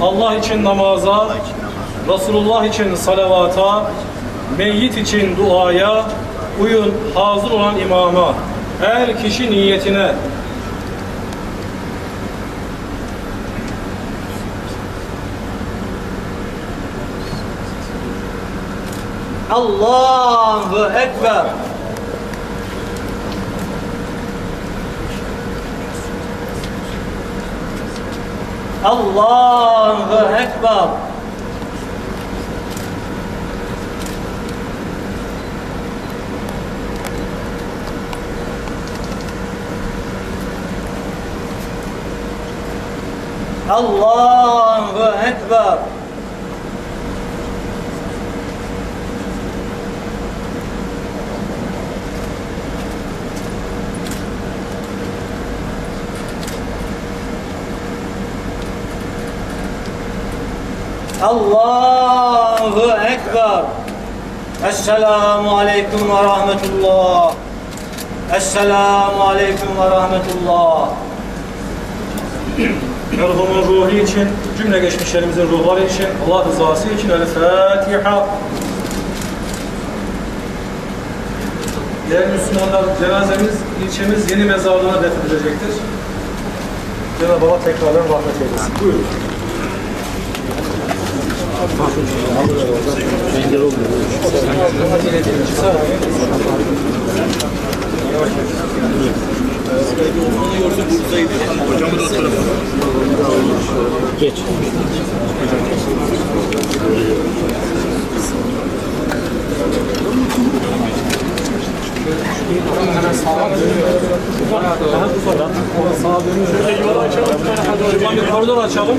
Allah için namaza, Resulullah için salavata, meyyit için duaya, uyun hazır olan imama, her kişi niyetine, Allahu Ekber. Allahu Ekber. Allahu Ekber. Allahu Ekber. Esselamu Aleyküm ve Rahmetullah. Esselamu Aleyküm ve Rahmetullah. merhumun ruhu için, cümle geçmişlerimizin ruhları için, Allah rızası için El Fatiha. Değerli Müslümanlar, cenazemiz ilçemiz Yeni Mezarlığı'na defnedilecektir. Cenab-ı Allah tekrardan rahmet eylesin. Buyurun. Sağa dönüyor. Şuradan bir koridor açalım.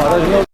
Aracın